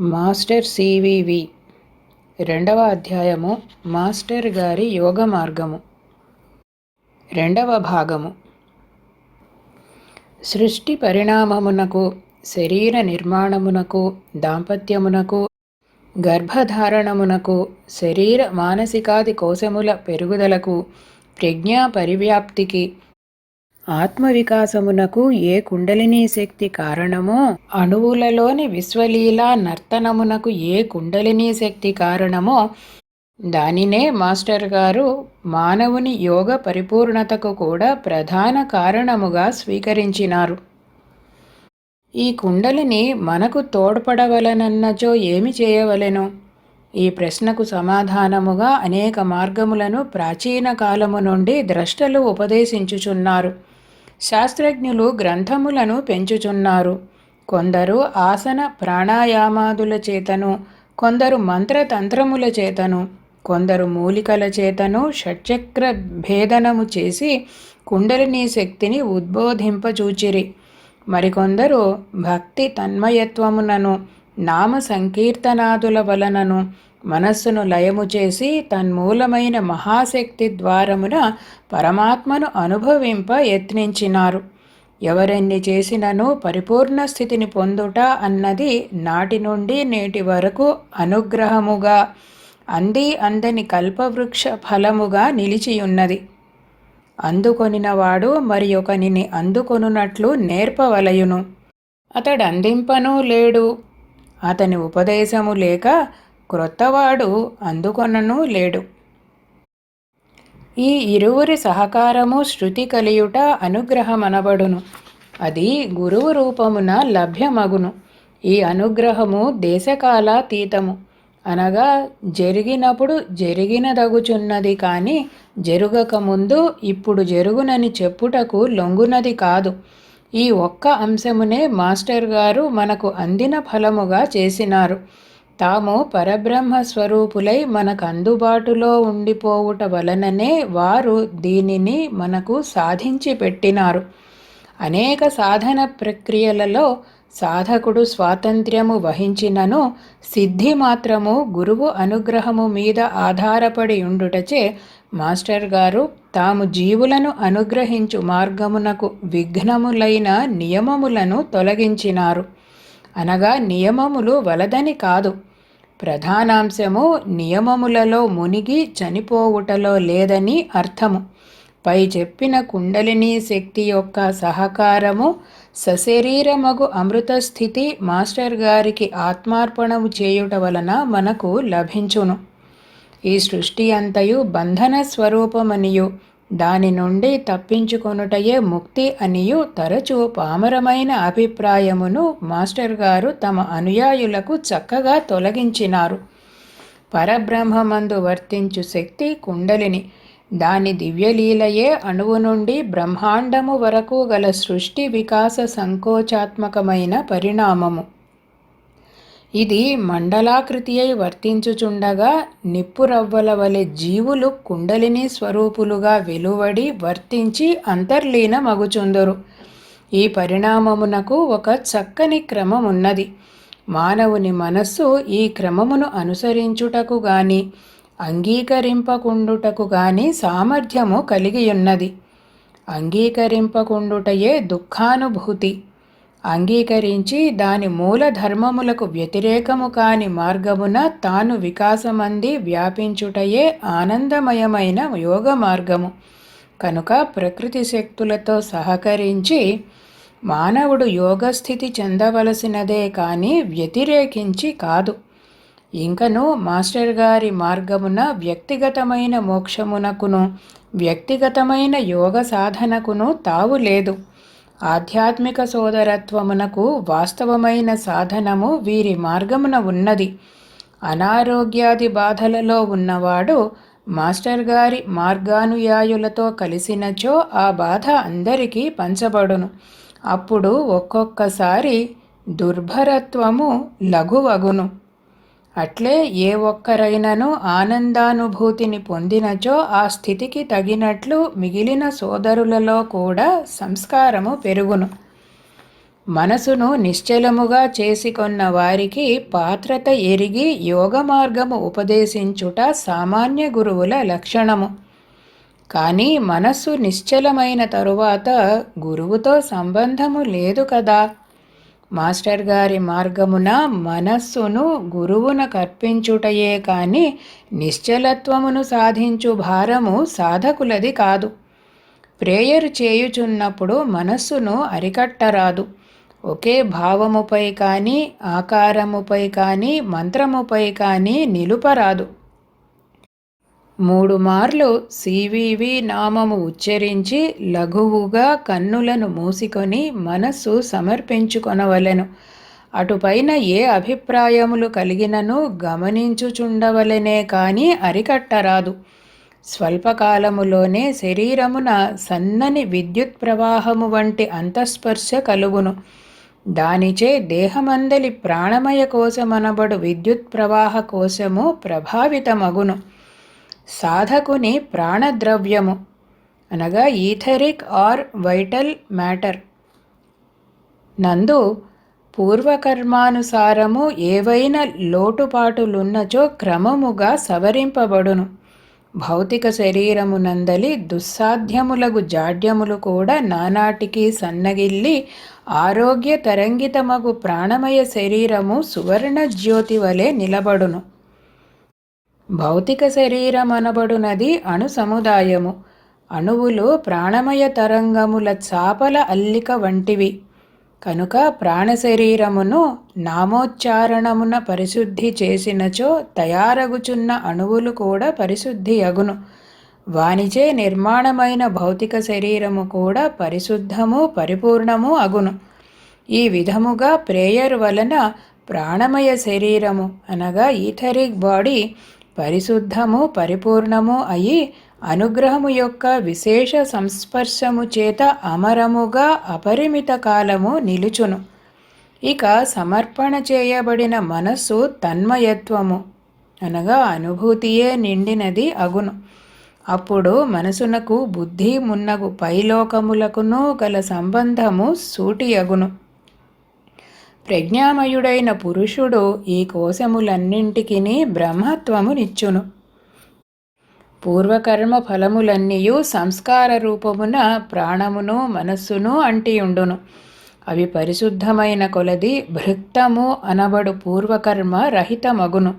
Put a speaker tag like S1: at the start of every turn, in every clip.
S1: Master CVV రెండవ అధ్యాయము master గారి యోగ మార్గము. రెండవ భాగము. సృష్టి పరిణామమునకు శరీర నిర్మాణమునకు దాంపత్యమునకు గర్భధారణమునకు శరీర మానసికాది కోశముల పెరుగుదలకు ప్రజ్ఞా పరివ్యాప్తికి ఆత్మవికాసమునకు ఏ కుండలినీ శక్తి కారణమో అణువులలోని విశ్వలీలా నర్తనమునకు ఏ కుండలినీ శక్తి కారణమో దానినే మాస్టర్ గారు మానవుని యోగ పరిపూర్ణతకు కూడా ప్రధాన కారణముగా స్వీకరించినారు. ఈ కుండలిని మనకు తోడ్పడవలనన్నచో ఏమి చేయవలెను? ఈ ప్రశ్నకు సమాధానముగా అనేక మార్గములను ప్రాచీన కాలము నుండి ద్రష్టలు ఉపదేశించుచున్నారు. శాస్త్రజ్ఞులు గ్రంథములను పెంచుచున్నారు. కొందరు ఆసన ప్రాణాయామాదుల చేతను కొందరు మంత్రతంత్రముల చేతను కొందరు మూలికల చేతను షట్చక్ర భేదనము చేసి కుండలిని శక్తిని ఉద్బోధింపచూచిరి మరికొందరు భక్తి తన్మయత్వమునను నామ సంకీర్తనాదుల వలనను మనస్సును లయము చేసి తన్మూలమైన మహాశక్తి ద్వారమున పరమాత్మను అనుభవింప యత్నించినారు. ఎవరెన్ని చేసినను పరిపూర్ణ స్థితిని పొందుట అన్నది నాటి నుండి నేటి వరకు అనుగ్రహముగా అంది అందని కల్పవృక్ష ఫలముగా నిలిచియున్నది. అందుకొనినవాడు మరి ఒకనిని అందుకొనున్నట్లు నేర్పవలయును. అతడు అందింపనూ లేడు. అతని ఉపదేశము లేక క్రొత్తవాడు అందుకొనను లేడు. ఈ ఇరువురి సహకారము శృతి కలియుట అనుగ్రహమనబడును. అది గురువు రూపమున లభ్యమగును. ఈ అనుగ్రహము దేశకాలాతీతము. అనగా జరిగినప్పుడు జరిగినదగుచున్నది కానీ జరుగకముందు ఇప్పుడు జరుగునని చెప్పుటకు లొంగునది కాదు. ఈ ఒక్క అంశమునే మాస్టర్ గారు మనకు అందిన ఫలముగా చేసినారు. తాము పరబ్రహ్మ స్వరూపులై మనకు అందుబాటులో ఉండిపోవుట వలననే వారు దీనిని మనకు సాధించి పెట్టినారు. అనేక సాధన ప్రక్రియలలో సాధకుడు స్వాతంత్ర్యము వహించినను సిద్ధి మాత్రము గురువు అనుగ్రహము మీద ఆధారపడి ఉండుటచే మాస్టర్ గారు తాము జీవులను అనుగ్రహించు మార్గమునకు విఘ్నములైన నియమములను తొలగించినారు. అనగా నియమములు వలదని కాదు. ప్రధానాంశము నియమములలో మునిగి చనిపోవుటలో లేదని అర్థము. పై చెప్పిన కుండలిని శక్తి యొక్క సహకారము సశరీరమగు అమృత స్థితి మాస్టర్ గారికి ఆత్మార్పణము చేయుట వలన మనకు లభించును. ఈ సృష్టి అంతయు బంధన స్వరూపమనియు. దాని నుండి తప్పించుకొనుటయే ముక్తి అనియు తరచూ పామరమైన అభిప్రాయమును మాస్టర్ గారు తమ అనుయాయులకు చక్కగా తొలగించినారు. పరబ్రహ్మమందు వర్తించు శక్తి కుండలిని. దాని దివ్యలీలయే అణువు నుండి బ్రహ్మాండము వరకు గల సృష్టి వికాస సంకోచాత్మకమైన పరిణామము. ఇది మండలాకృతి అయి వర్తించుచుండగా నిప్పురవ్వల వలె జీవులు కుండలిని స్వరూపులుగా వెలువడి వర్తించి అంతర్లీనమగుచుందరు. ఈ పరిణామమునకు ఒక చక్కని క్రమం ఉన్నది మానవుని మనస్సు ఈ క్రమమును అనుసరించుటకు గాని అంగీకరింపకుండుటకు గాని సామర్థ్యము కలిగియున్నది. అంగీకరింపకుండుటయే దుఃఖానుభూతి. అంగీకరించి దాని మూల ధర్మములకు వ్యతిరేకము కాని మార్గమున తాను వికాసమంది వ్యాపించుటయే ఆనందమయమైన యోగ మార్గము కనుక ప్రకృతి శక్తులతో సహకరించి మానవుడు యోగస్థితి చెందవలసినదే కానీ వ్యతిరేకించి కాదు. ఇంకను మాస్టర్ గారి మార్గమున వ్యక్తిగతమైన మోక్షమునకును వ్యక్తిగతమైన యోగ సాధనకును తావు లేదు. ఆధ్యాత్మిక సోదరత్వమునకు వాస్తవమైన సాధనము వీరి మార్గమున ఉన్నది. అనారోగ్యాది బాధలలో ఉన్నవాడు మాస్టర్ గారి మార్గానుయాయులతో కలిసినచో ఆ బాధ అందరికీ పంచబడును. అప్పుడు ఒక్కొక్కసారి దుర్భరత్వము లఘువగును. అట్లే ఏ ఒక్కరైనను ఆనందానుభూతిని పొందినచో ఆ స్థితికి తగినట్లు మిగిలిన సోదరులలో కూడా సంస్కారము పెరుగును. మనసును నిశ్చలముగా చేసుకొన్న వారికి పాత్రత ఎరిగి యోగ మార్గము ఉపదేశించుట సామాన్య గురువుల లక్షణము. కానీ మనస్సు నిశ్చలమైన తరువాత గురువుతో సంబంధము లేదు కదా. మాస్టర్ గారి మార్గమున మనస్సును గురువును కర్పించుటయే కాని నిశ్చలత్వమును సాధించు భారము సాధకులది కాదు. ప్రేయర్ చేయుచున్నప్పుడు మనస్సును అరికట్టరాదు. ఒకే భావముపై కానీ ఆకారముపై కానీ మంత్రముపై కానీ నిలుపరాదు. మూడు మార్లు సివివి నామము ఉచ్చరించి లఘువుగా కన్నులను మూసికొని మనస్సు సమర్పించుకొనవలెను. అటుపైన ఏ అభిప్రాయములు కలిగినను గమనించుచుండవలెనే కానీ అరికట్టరాదు. స్వల్పకాలములోనే శరీరమున సన్నని విద్యుత్ ప్రవాహము వంటి అంతఃస్పర్శ కలుగును. దానిచే దేహమందలి ప్రాణమయ కోశమనబడు విద్యుత్ ప్రవాహ కోశము ప్రభావితమగును. సాధకుని ప్రాణద్రవ్యము. అనగా ఈథరిక్ ఆర్ వైటల్ మ్యాటర్. నందు పూర్వకర్మానుసారము ఏవైనా లోటుపాటులున్నచో క్రమముగా సవరింపబడును. భౌతిక శరీరమునందలి దుస్సాధ్యములగు జాడ్యములు కూడా నానాటికి సన్నగిల్లి ఆరోగ్య తరంగితమగు ప్రాణమయ శరీరము సువర్ణ జ్యోతి వలె నిలబడును. భౌతిక శరీరం అనబడునది అణు సముదాయము. అణువులు ప్రాణమయ తరంగముల చాపల అల్లిక వంటివి. కనుక ప్రాణశరీరమును నామోచ్చారణమున పరిశుద్ధి చేసినచో తయారగుచున్న అణువులు కూడా పరిశుద్ధి అగును. వానిచే నిర్మాణమైన భౌతిక శరీరము కూడా పరిశుద్ధము పరిపూర్ణము అగును. ఈ విధముగా ప్రేయర్ వలన ప్రాణమయ శరీరము అనగా ఈథరిక్ బాడీ పరిశుద్ధము పరిపూర్ణము అయి అనుగ్రహము యొక్క విశేష సంస్పర్శము చేత అమరముగా అపరిమిత కాలము నిలుచును. ఇక సమర్పణ చేయబడిన మనస్సు తన్మయత్వము అనగా అనుభూతియే నిండినది అగును. అప్పుడు మనసునకు బుద్ధి మున్నగు పైలోకములకును గల సంబంధము సూటి అగును. ప్రజ్ఞామయుడైన పురుషుడు ఈ కోశములన్నింటికి బ్రహ్మత్వమునిచ్చును. పూర్వకర్మ ఫలములన్నీయు సంస్కార రూపమున ప్రాణమును మనస్సును అంటియుండును. అవి పరిశుద్ధమైన కొలది భృక్తము అనబడు పూర్వకర్మ రహితమగును.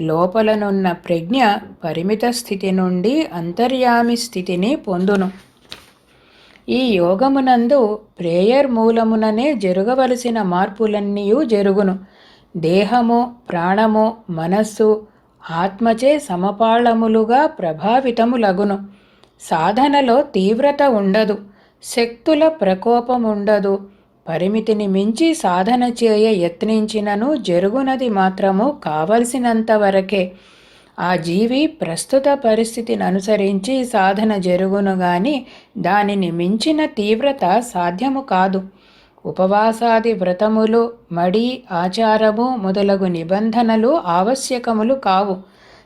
S1: లోపలనున్న ప్రజ్ఞ పరిమిత స్థితి నుండి అంతర్యామి స్థితిని పొందును. ఈ యోగమునందు ప్రేయర్ మూలముననే జరగవలసిన మార్పులన్నీ జరుగును. దేహము ప్రాణము మనస్సు ఆత్మచే సమపాళములుగా ప్రభావితములగును. సాధనలో తీవ్రత ఉండదు శక్తుల ప్రకోపముండదు. పరిమితిని మించి సాధన చేయ యత్నించినను జరుగునది మాత్రము కావలసినంత వరకే. ఆ జీవి ప్రస్తుత పరిస్థితిని అనుసరించి సాధన జరుగును గాని దానిని మించిన తీవ్రత సాధ్యము కాదు. ఉపవాసాది వ్రతములు మడి ఆచారము మొదలగు నిబంధనలు ఆవశ్యకములు కావు.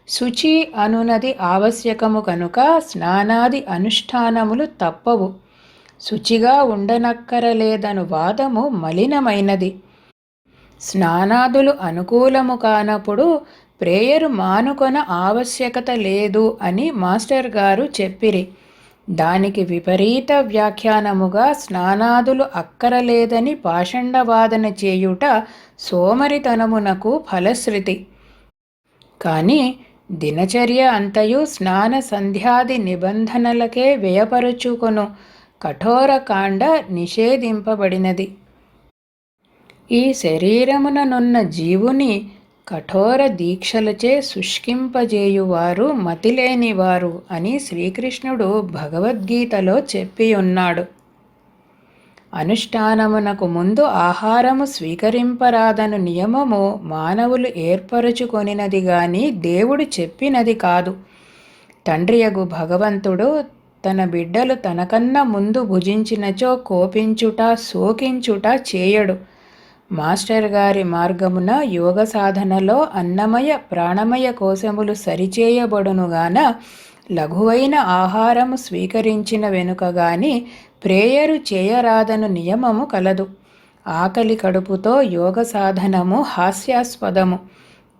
S1: శుచి అనునది ఆవశ్యకము కనుక స్నానాది అనుష్ఠానములు తప్పవు. శుచిగా ఉండనక్కరలేదను వాదము మలినమైనది. స్నానాదులు అనుకూలము కానప్పుడు ప్రేయరు మానుకొన ఆవశ్యకత లేదు అని మాస్టర్ గారు చెప్పిరి. దానికి విపరీత వ్యాఖ్యానముగా స్నానాదులు అక్కరలేదని పాషండవాదన చేయుట సోమరితనమునకు ఫలశ్రుతి. కానీ దినచర్య అంతయు స్నాన సంధ్యాది నిబంధనలకే వ్యయపరుచుకొను. కఠోరకాండ నిషేధింపబడినది. ఈ శరీరముననున్న జీవుని కఠోర దీక్షలచే శుష్కింపజేయువారు మతిలేనివారు అని శ్రీకృష్ణుడు భగవద్గీతలో చెప్పి ఉన్నాడు అనుష్ఠానమునకు ముందు ఆహారము స్వీకరింపరాదను నియమము మానవులు ఏర్పరచుకొనినది గాని దేవుడు చెప్పినది కాదు. తండ్రియగు భగవంతుడు తన బిడ్డలు తనకన్నా ముందు భుజించినచో కోపించుట శోకించుట చేయడు. మాస్టర్ గారి మార్గమున యోగ సాధనలో అన్నమయ ప్రాణమయ కోశములు సరిచేయబడునుగాన లఘువైన ఆహారము స్వీకరించిన వెనుక గాని ప్రేయరు చేయరాదను నియమము కలదు. ఆకలి కడుపుతో యోగ సాధనము హాస్యాస్పదము.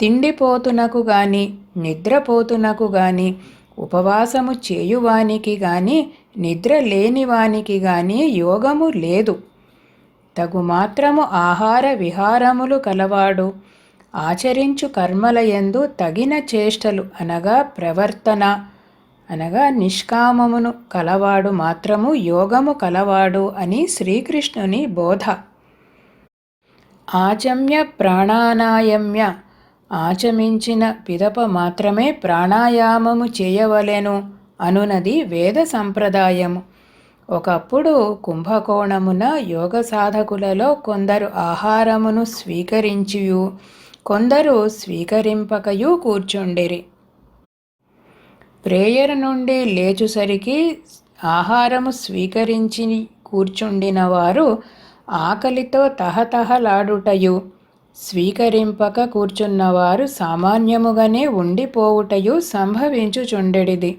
S1: తిండిపోతునకు గాని నిద్రపోతునకు గాని ఉపవాసము చేయువానికి గాని నిద్ర లేనివానికి గాని యోగము లేదు. తగు మాత్రము ఆహార విహారములు కలవాడు. ఆచరించు కర్మలయందు తగిన చేష్టలు అనగా ప్రవర్తన. అనగా నిష్కామమును కలవాడు మాత్రము యోగము కలవాడు అని శ్రీకృష్ణుని బోధ. ఆచమ్య ప్రాణానాయమ్య. ఆచమించిన పిదప మాత్రమే ప్రాణాయామము చేయవలెను అనునది వేద సంప్రదాయము. ఒకప్పుడు కుంభకోణమున యోగ సాధకులలో కొందరు ఆహారమును స్వీకరించియు కొందరు స్వీకరింపకయు కూర్చుండిరి. ప్రేయర్ నుండి లేచుసరికి ఆహారము స్వీకరించి కూర్చుండిన వారు ఆకలితో తహతహలాడుటయు స్వీకరింపక కూర్చున్నవారు సామాన్యముగానే ఉండిపోవుటయు సంభవించుచుండెడిది.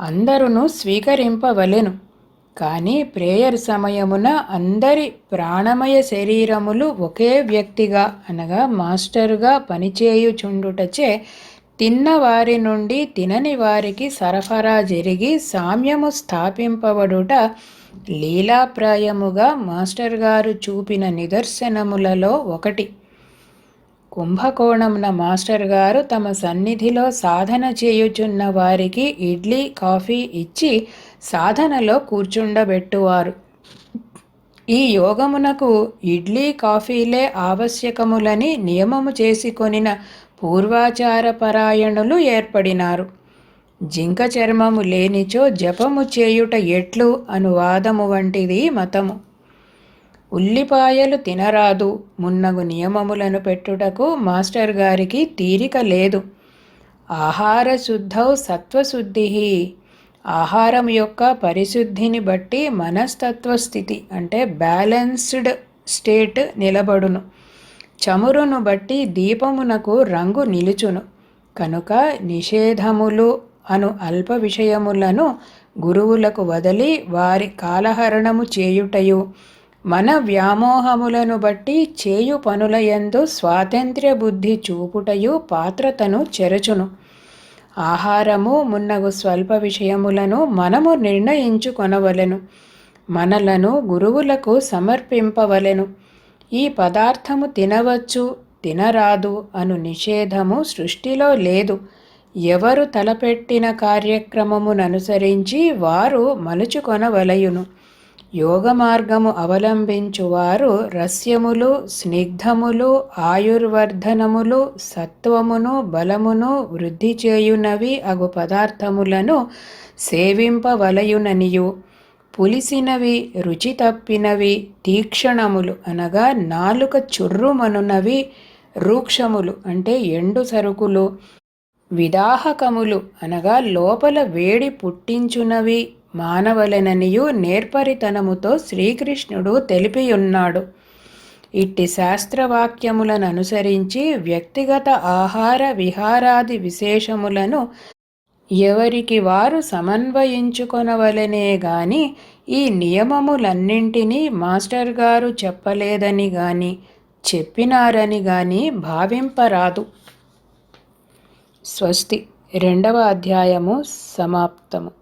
S1: అందరును స్వీకరింపవలెను. కానీ ప్రేయర్ సమయమున అందరి ప్రాణమయ శరీరములు ఒకే వ్యక్తిగా అనగా మాస్టరుగా పనిచేయుచుండుటచే తిన్నవారి నుండి తినని వారికి సరఫరా జరిగి సామ్యము స్థాపింపబడుట లీలాప్రాయముగా మాస్టర్ గారు చూపిన నిదర్శనములలో ఒకటి. కుంభకోణమున మాస్టర్ గారు తమ సన్నిధిలో సాధన చేయుచున్న వారికి ఇడ్లీ కాఫీ ఇచ్చి సాధనలో కూర్చుండబెట్టువారు. ఈ యోగమునకు ఇడ్లీ కాఫీలే ఆవశ్యకములని నియమము చేసుకొనిన పూర్వాచార పరాయణులు ఏర్పడినారు. జింక చర్మము లేనిచో జపము చేయుట ఎట్లు అనువాదము వంటిది మతము. ఉల్లిపాయలు తినరాదు మున్నగు నియమములను పెట్టుటకు మాస్టర్ గారికి తీరిక లేదు. ఆహార శుద్ధౌ సత్వశుద్ధి ఆహారం యొక్క పరిశుద్ధిని బట్టి మనస్తత్వ స్థితి అంటే బ్యాలెన్స్డ్ స్టేట్ నిలబడును. చమురును బట్టి దీపమునకు రంగు నిలుచును. కనుక నిషేధములు అను అల్ప విషయములను గురువులకు వదలి వారి కాలహరణము చేయుటయు. మన వ్యామోహములను బట్టి చేయు పనులయందు స్వాతంత్ర్య బుద్ధి చూపుటయు పాత్రతను చెరచును. ఆహారము మున్నగు స్వల్ప విషయములను మనము నిర్ణయించుకొనవలెను. మనలను గురువులకు సమర్పింపవలెను. ఈ పదార్థము తినవచ్చు తినరాదు అను నిషేధము సృష్టిలో లేదు. ఎవరు తలపెట్టిన కార్యక్రమముననుసరించి వారు మలుచుకొనవలయును. యోగ మార్గము అవలంబించువారు రస్యములు స్నిగ్ధములు ఆయుర్వర్ధనములు సత్వమును బలమును వృద్ధి చేయునవి అగు పదార్థములను సేవింపవలయుననియు. పులిసినవి రుచి తప్పినవి తీక్షణములు అనగా నాలుక చుర్రుమనునవి రూక్షములు అంటే ఎండు సరుకులు. విదాహకములు అనగా లోపల వేడి పుట్టించునవి. మానవలెననియు నేర్పరితనముతో శ్రీకృష్ణుడు తెలిపియున్నాడు. ఇట్టి శాస్త్రవాక్యములను అనుసరించి వ్యక్తిగత ఆహార విహారాది విశేషములను ఎవరికి వారు సమన్వయించుకొనవలనే గాని ఈ నియమములన్నింటినీ మాస్టర్ గారు చెప్పలేదని గాని చెప్పినారని గాని భావింపరాదు. స్వస్తి. రెండవ అధ్యాయము సమాప్తము.